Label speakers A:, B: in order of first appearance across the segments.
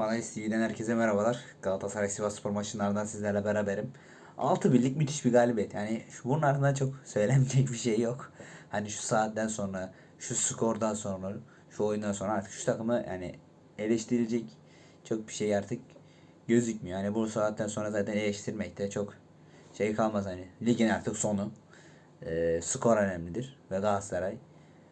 A: Fanayist TV'den herkese merhabalar. Galatasaray Sivasspor maçlarından sizlerle beraberim. 6 birlik müthiş bir galibiyet. Yani şu bunun ardından çok söylenecek bir şey yok. Hani şu saatten sonra, şu skordan sonra, şu oyundan sonra artık şu takımı yani eleştirilecek çok bir şey artık gözükmüyor. Yani bu saatten sonra zaten eleştirmekte çok şey kalmaz hani. Ligin artık sonu. Ee, skor önemlidir. Ve Galatasaray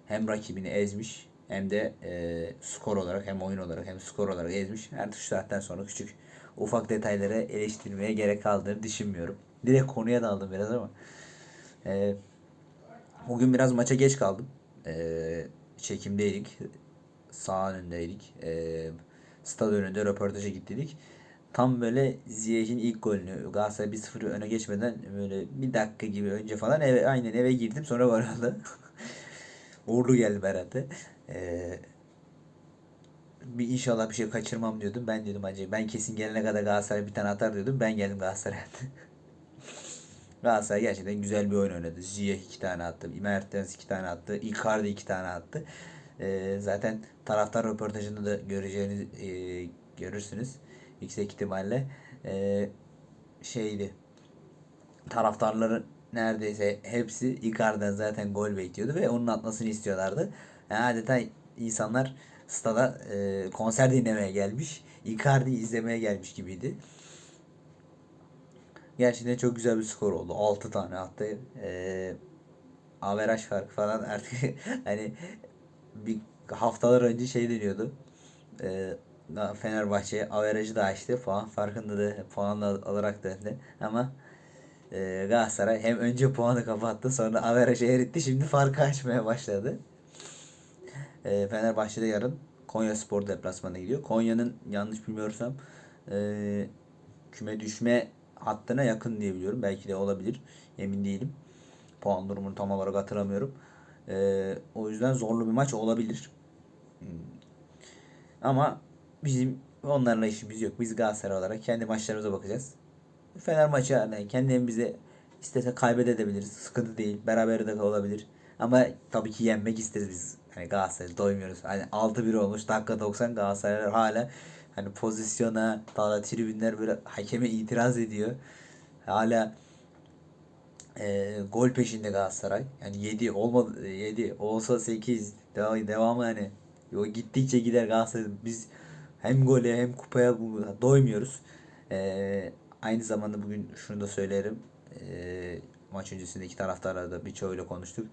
A: hem rakibini ezmiş hem de e, skor olarak hem oyun olarak hem skor olarak ezmiş. Artık şu saatten sonra küçük ufak detayları eleştirmeye gerek kaldığını düşünmüyorum. Direkt konuya daldım biraz ama. E, bugün biraz maça geç kaldım. E, çekimdeydik. Sağ önündeydik. E, stad önünde röportaja gittik. Tam böyle Ziyech'in ilk golünü Galatasaray 1-0 öne geçmeden böyle bir dakika gibi önce falan eve, aynen eve girdim sonra oldu. Uğurlu geldi herhalde. Ee, bir inşallah bir şey kaçırmam diyordum. Ben diyordum acaba ben kesin gelene kadar Galatasaray bir tane atar diyordum. Ben geldim Galatasaray'a. Galatasaray gerçekten güzel bir oyun oynadı. Ziyech iki tane attı. Mertens iki tane attı. Icardi iki tane attı. Ee, zaten taraftar röportajında da göreceğiniz e, görürsünüz. Yüksek ihtimalle. Ee, şeydi. Taraftarların neredeyse hepsi Icardi'den zaten gol bekliyordu ve onun atmasını istiyorlardı. Yani adeta insanlar stada e, konser dinlemeye gelmiş. Icardi izlemeye gelmiş gibiydi. Gerçekten çok güzel bir skor oldu. 6 tane attı. E, averaj farkı falan artık hani bir haftalar önce şey deniyordu. E, Fenerbahçe averajı da açtı. Puan farkında da puan alarak döndü. Ama e, Galatasaray hem önce puanı kapattı sonra averajı eritti. Şimdi farkı açmaya başladı. E, Fenerbahçe'de yarın Konya Spor deplasmanına gidiyor. Konya'nın yanlış bilmiyorsam e, küme düşme hattına yakın diye biliyorum. Belki de olabilir. Emin değilim. Puan durumunu tam olarak hatırlamıyorum. E, o yüzden zorlu bir maç olabilir. Hmm. Ama bizim onlarla işimiz yok. Biz Galatasaray olarak kendi maçlarımıza bakacağız. Fener maçı yani kendi evimizde istese kaybedebiliriz. Sıkıntı değil. Beraber de olabilir. Ama tabii ki yenmek isteriz biz. Hani Galatasaray doymuyoruz. Hani 6-1 olmuş dakika 90 Galatasaraylar hala hani pozisyona daha tribünler böyle hakeme itiraz ediyor. Hala e, gol peşinde Galatasaray. Yani 7 olmadı 7 olsa 8 devam devamı hani o gittikçe gider Galatasaray. Biz hem gole hem kupaya doymuyoruz. E, aynı zamanda bugün şunu da söylerim. E, maç öncesindeki taraftarlarla da birçoğuyla konuştuk.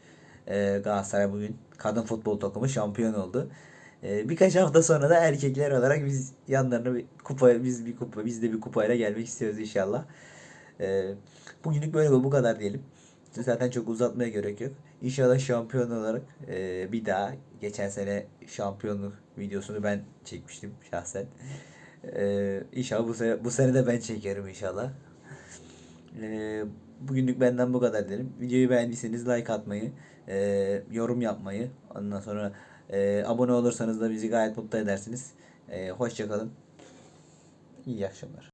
A: E, Galatasaray bugün kadın futbol takımı şampiyon oldu. E, birkaç hafta sonra da erkekler olarak biz yanlarına bir kupa biz bir kupa biz de bir kupayla gelmek istiyoruz inşallah. E, bugünlük böyle bu kadar diyelim. Zaten çok uzatmaya gerek yok. İnşallah şampiyon olarak e, bir daha geçen sene şampiyonluk videosunu ben çekmiştim şahsen. E, inşallah bu sene, bu sene de ben çekerim inşallah. E, bugünlük benden bu kadar derim. Videoyu beğendiyseniz like atmayı, e, yorum yapmayı, ondan sonra e, abone olursanız da bizi gayet mutlu edersiniz. E, hoşçakalın. İyi akşamlar.